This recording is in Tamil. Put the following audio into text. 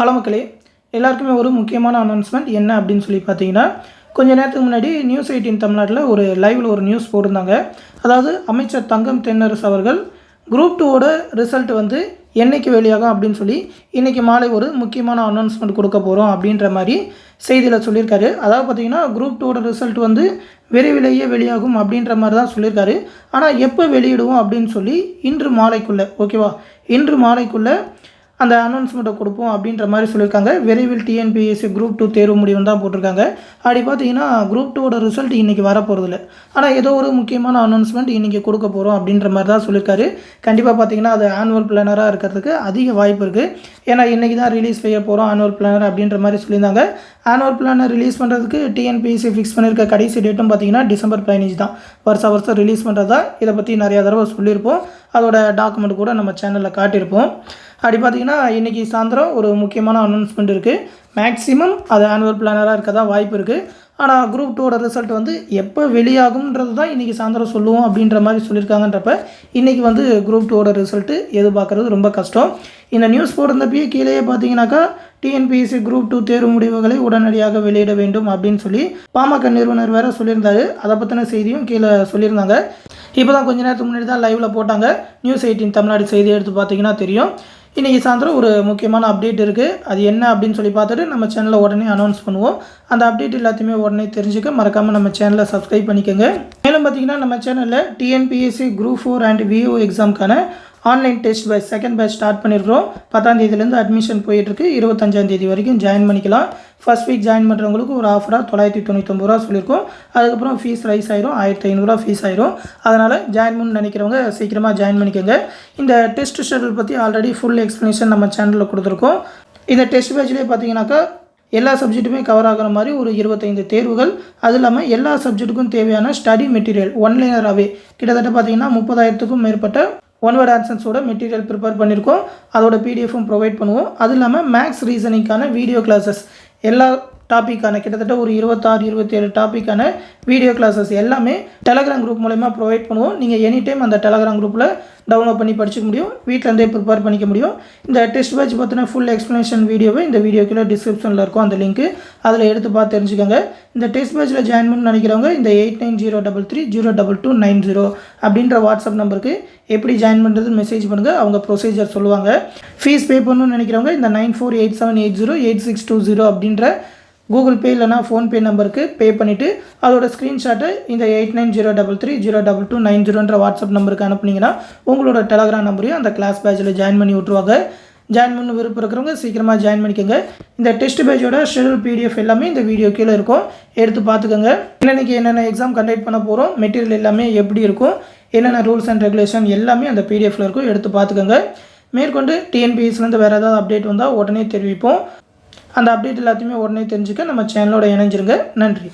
ஹலோ மக்களே எல்லாருக்குமே ஒரு முக்கியமான அனௌன்ஸ்மெண்ட் என்ன அப்படின்னு சொல்லி பார்த்தீங்கன்னா கொஞ்ச நேரத்துக்கு முன்னாடி நியூஸ் எயிட்டின் தமிழ்நாட்டில் ஒரு லைவில் ஒரு நியூஸ் போட்டிருந்தாங்க. அதாவது அமைச்சர் தங்கம் தென்னரசு அவர்கள் குரூப் டூவோட ரிசல்ட் வந்து என்னைக்கு வெளியாகும் அப்படின்னு சொல்லி இன்றைக்கி மாலை ஒரு முக்கியமான அனௌன்ஸ்மெண்ட் கொடுக்க போகிறோம் அப்படின்ற மாதிரி செய்தியில் சொல்லியிருக்காரு. அதாவது பார்த்தீங்கன்னா குரூப் டூவோட ரிசல்ட் வந்து விரைவிலேயே வெளியாகும் அப்படின்ற மாதிரி தான் சொல்லியிருக்காரு. ஆனால் எப்போ வெளியிடுவோம் அப்படின்னு சொல்லி இன்று மாலைக்குள்ளே ஓகேவா இன்று மாலைக்குள்ளே அந்த அனௌன்ஸ்மெண்ட்டை கொடுப்போம் அப்படின்ற மாதிரி சொல்லியிருக்காங்க. விரைவில் டிஎன்பிஎஸ்சி குரூப் டூ தேர்வு முடிவுன்னு தான் போட்டிருக்காங்க. அப்படி பார்த்தீங்கன்னா குரூப் டூவோட ரிசல்ட் இன்றைக்கி வரப்போகிறதில்ல ஆனால் ஏதோ ஒரு முக்கியமான அனௌன்ஸ்மெண்ட் இன்றைக்கி கொடுக்க போகிறோம் அப்படின்ற மாதிரி தான் சொல்லியிருக்காரு. கண்டிப்பாக பார்த்தீங்கன்னா அது ஆனுவல் பிளானராக இருக்கிறதுக்கு அதிக வாய்ப்பு இருக்குது ஏன்னா இன்றைக்கி தான் ரிலீஸ் செய்ய போகிறோம் ஆனுவல் பிளானர் அப்படின்ற மாதிரி சொல்லியிருந்தாங்க. ஆனுவல் பிளானர் ரிலீஸ் பண்ணுறதுக்கு டிஎன்பிஎஸ்சி ஃபிக்ஸ் பண்ணியிருக்க கடைசி டேட்டும் பார்த்தீங்கன்னா டிசம்பர் பதினஞ்சு தான். வருஷம் வருஷம் ரிலீஸ் பண்ணுறதா இதை பற்றி நிறையா தடவை சொல்லியிருப்போம். அதோட டாக்குமெண்ட் கூட நம்ம சேனலில் காட்டியிருப்போம். அப்படி பார்த்தீங்கன்னா இன்றைக்கி சாயந்தரம் ஒரு முக்கியமான அனௌன்ஸ்மெண்ட் இருக்குது மேக்ஸிமம் அது ஆனுவல் பிளானராக இருக்க தான் வாய்ப்பு இருக்குது ஆனால் குரூப் டூவோட ரிசல்ட் வந்து எப்போ வெளியாகும்ன்றது தான் இன்றைக்கி சாயந்தரம் சொல்லுவோம் அப்படின்ற மாதிரி சொல்லியிருக்காங்கன்றப்ப இன்றைக்கி வந்து குரூப் டூவோட ரிசல்ட்டு எதிர்பார்க்குறது ரொம்ப கஷ்டம். இந்த நியூஸ் போட்டிருந்தப்பயே கீழேயே பார்த்தீங்கன்னாக்கா டிஎன்பிஎஸ்சி குரூப் டூ தேர்வு முடிவுகளை உடனடியாக வெளியிட வேண்டும் அப்படின்னு சொல்லி பாமக நிறுவனர் வேறு சொல்லியிருந்தாரு. அதை பற்றின செய்தியும் கீழே சொல்லியிருந்தாங்க. இப்போ தான் கொஞ்ச நேரத்துக்கு முன்னாடி தான் லைவில் போட்டாங்க. நியூஸ் எயிட்டின் தமிழ்நாடு செய்தி எடுத்து பார்த்தீங்கன்னா தெரியும். இன்றைக்கி சாயந்தரம் ஒரு முக்கியமான அப்டேட் இருக்குது அது என்ன அப்படின்னு சொல்லி பார்த்துட்டு நம்ம சேனலில் உடனே அனௌன்ஸ் பண்ணுவோம். அந்த அப்டேட் எல்லாத்தையுமே உடனே தெரிஞ்சுக்க மறக்காமல் நம்ம சேனலை சப்ஸ்கிரைப் பண்ணிக்கோங்க. மேலும் பார்த்தீங்கன்னா நம்ம சேனலில் TNPSC group four and VO எக்ஸாம்க்கான online test batch second batch start பண்ணியிருக்கிறோம் பத்தாந்தேதியிலேருந்து அட்மிஷன் போயிட்டுருக்கு. இருபத்தஞ்சாந்தேதி வரைக்கும் ஜாயின் பண்ணிக்கலாம். ஃபஸ்ட் வீக் ஜாயின் பண்ணுறவங்களுக்கு ஒரு ஆஃபராக தொள்ளாயிரத்தி தொண்ணூத்தொம்பது ரூபா சொல்லியிருக்கோம். அதுக்கப்புறம் ஃபீஸ் ரைஸ் ஆயிரும். ஆயிரத்தி ஐநூறுரூவா ஃபீஸ் ஆயிரும். அதனால் ஜாயின் பண்ணு நினைக்கிறவங்க சீக்கிரமாக ஜாயின் பண்ணிக்கோங்க. இந்த டெஸ்ட் ஷெடியூல் பற்றி ஆல்ரெடி ஃபுல் எக்ஸ்ப்ளனேஷன் நம்ம சேனலில் கொடுத்துருக்கோம். இந்த டெஸ்ட் பேட்ச்லேயே பார்த்தீங்கன்னாக்கா எல்லா சப்ஜெக்ட்டுமே கவர் ஆகிற மாதிரி ஒரு இருபத்தைந்து தேர்வுகள். அது இல்லாமல் எல்லா சப்ஜெக்ட்டுக்கும் தேவையான ஸ்டடி மெட்டீரியல் ஒன்லைனராகவே கிட்டத்தட்ட பார்த்தீங்கன்னா முப்பதாயிரத்துக்கும் மேற்பட்ட ஒன் வேர்ட் மெட்டீரியல் ப்ரிப்பேர் பண்ணியிருக்கோம் அதோட பிடிஎஃப்பும் ப்ரொவைட் பண்ணுவோம். அது இல்லாமல் மேக்ஸ் ரீசனிங்கான வீடியோ கிளாஸஸ் எல்லா டாப்பிக்கான கிட்டத்தட்ட ஒரு இருபத்தாறு இருபத்தேழு டாப்பிக்கான வீடியோ கிளாஸஸ் எல்லாமே டெலகிராம் குரூப் மூலயமா ப்ரொவைட் பண்ணுவோம். நீங்கள் எனி டைம் அந்த டெலகிராம் குரூப்பில் டவுன்லோட் பண்ணி படிச்சுக்க முடியும். வீட்டிலேருந்தே ப்ரிப்பேர் பண்ணிக்க முடியும். இந்த டெஸ்ட் பேட்ச் பற்றின ஃபுல் எக்ஸ்ப்ளனேஷன் வீடியோவை இந்த வீடியோக்குள்ளே டிஸ்கிரிப்ஷனில் இருக்கும். அந்த லிங்க்கு அதில் எடுத்து பார்த்து தெரிஞ்சுக்கோங்க. இந்த டெஸ்ட் பேட்சில் ஜாயின் பண்ண நினைக்கிறவங்க இந்த eight nine zero double three zero double two nine zero அப்படின்ற வாட்ஸ்அப் நம்பருக்கு எப்படி ஜாயின் பண்ணுறது மெசேஜ் பண்ணுங்கள் அவங்க ப்ரொசீஜர் சொல்லுவாங்க. ஃபீஸ் பே பண்ணணும்னு நினைக்கிறவங்க இந்த nine four eight seven eight zero eight six two zero அப்படின்ற கூகுள் பே இல்லைனா ஃபோன்பே நம்பருக்கு பே பண்ணிவிட்டு அதோட ஸ்க்ரீன்ஷாட்டை இந்த eight nine zero double three zero double two nine ஜீரோன்ற WhatsApp நம்பருக்கு அனுப்புனீங்கன்னா உங்களோட டெலகிராம் நம்பரையும் அந்த கிளாஸ் பேட்சில் ஜாயின் பண்ணி விட்ருவாங்க ஜாயின் பண்ண விருப்பம் இருக்கிறவங்க சீக்கிரமாக ஜாயின் பண்ணிக்கோங்க. இந்த டெஸ்ட் பேஜோட ஷெடியூல் பிடிஎஃப் எல்லாமே இந்த வீடியோ கீழே இருக்கும். எடுத்து பார்த்துக்கோங்க. இன்னைக்கு என்னென்ன எக்ஸாம் கண்டக்ட் பண்ண போகிறோம் மெட்டீரியல் எல்லாமே எப்படி இருக்கும் என்னென்ன ரூல்ஸ் அண்ட் ரெகுலேஷன் எல்லாமே அந்த பிடிஎஃப்ல இருக்கும். எடுத்து பார்த்துக்கோங்க. மேற்கொண்டு டிஎன்பிஎஸ்லேருந்து வேறு ஏதாவது அப்டேட் வந்தால் உடனே தெரிவிப்போம். அந்த அப்டேட் எல்லாத்தையுமே உடனே தெரிஞ்சுக்க நம்ம சேனலோட இணைஞ்சிருங்க. நன்றி.